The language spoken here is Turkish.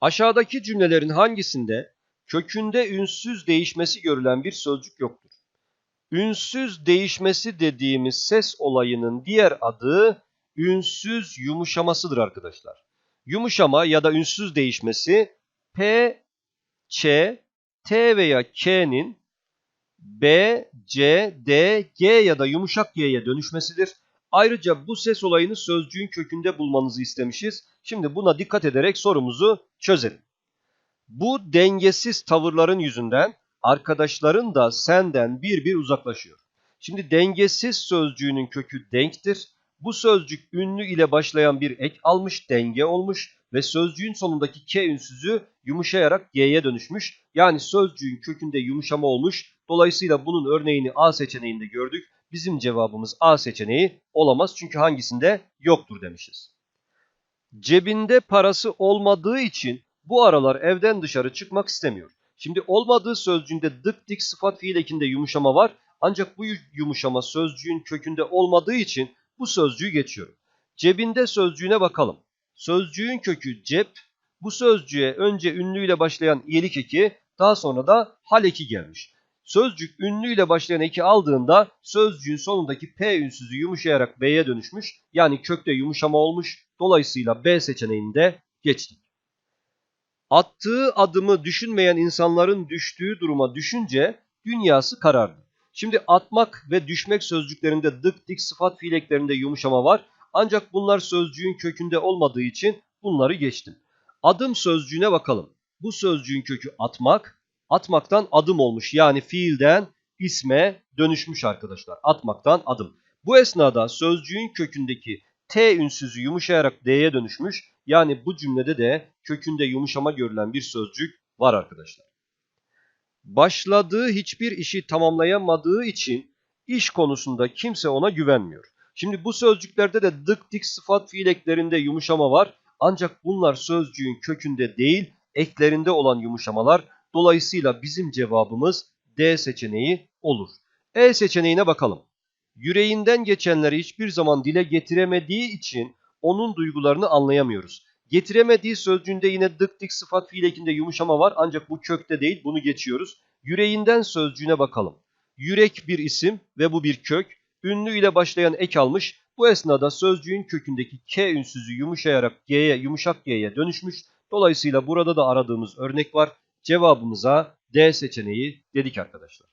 Aşağıdaki cümlelerin hangisinde kökünde ünsüz değişmesi görülen bir sözcük yoktur? Ünsüz değişmesi dediğimiz ses olayının diğer adı ünsüz yumuşamasıdır arkadaşlar. Yumuşama ya da ünsüz değişmesi P, Ç, T veya K'nin B, C, D, G ya da yumuşak G'ye dönüşmesidir. Ayrıca bu ses olayını sözcüğün kökünde bulmanızı istemişiz. Şimdi buna dikkat ederek sorumuzu çözelim. Bu dengesiz tavırların yüzünden arkadaşların da senden bir bir uzaklaşıyor. Şimdi dengesiz sözcüğünün kökü denktir. Bu sözcük ünlü ile başlayan bir ek almış, denge olmuş ve sözcüğün sonundaki k ünsüzü yumuşayarak g'ye dönüşmüş. Yani sözcüğün kökünde yumuşama olmuş. Dolayısıyla bunun örneğini A seçeneğinde gördük. Bizim cevabımız A seçeneği olamaz çünkü hangisinde yoktur demişiz. Cebinde parası olmadığı için bu aralar evden dışarı çıkmak istemiyor. Şimdi olmadığı sözcüğünde dık dik sıfat fiil ekinde yumuşama var. Ancak bu yumuşama sözcüğün kökünde olmadığı için bu sözcüğü geçiyorum. Cebinde sözcüğüne bakalım. Sözcüğün kökü cep. Bu sözcüğe önce ünlüyle başlayan iyelik eki daha sonra da hal eki gelmiş. Sözcük ünlüyle başlayan eki aldığında sözcüğün sonundaki P ünsüzü yumuşayarak B'ye dönüşmüş. Yani kökte yumuşama olmuş. Dolayısıyla B seçeneğinde geçtik. Attığı adımı düşünmeyen insanların düştüğü duruma düşünce dünyası karardı. Şimdi atmak ve düşmek sözcüklerinde dık dik sıfat fiil eklerinde yumuşama var. Ancak bunlar sözcüğün kökünde olmadığı için bunları geçtim. Adım sözcüğüne bakalım. Bu sözcüğün kökü atmak, atmaktan adım olmuş. Yani fiilden isme dönüşmüş arkadaşlar. Atmaktan adım. Bu esnada sözcüğün kökündeki T ünsüzü yumuşayarak D'ye dönüşmüş. Yani bu cümlede de kökünde yumuşama görülen bir sözcük var arkadaşlar. Başladığı hiçbir işi tamamlayamadığı için iş konusunda kimse ona güvenmiyor. Şimdi bu sözcüklerde de dık dik sıfat fiil eklerinde yumuşama var. Ancak bunlar sözcüğün kökünde değil eklerinde olan yumuşamalar. Dolayısıyla bizim cevabımız D seçeneği olur. E seçeneğine bakalım. Yüreğinden geçenleri hiçbir zaman dile getiremediği için onun duygularını anlayamıyoruz. Getiremediği sözcüğünde yine dık dik sıfat fiil ekinde yumuşama var ancak bu kökte değil bunu geçiyoruz. Yüreğinden sözcüğüne bakalım. Yürek bir isim ve bu bir kök. Ünlü ile başlayan ek almış. Bu esnada sözcüğün kökündeki K ünsüzü yumuşayarak G'ye yumuşak G'ye dönüşmüş. Dolayısıyla burada da aradığımız örnek var. Cevabımıza D seçeneği dedik arkadaşlar.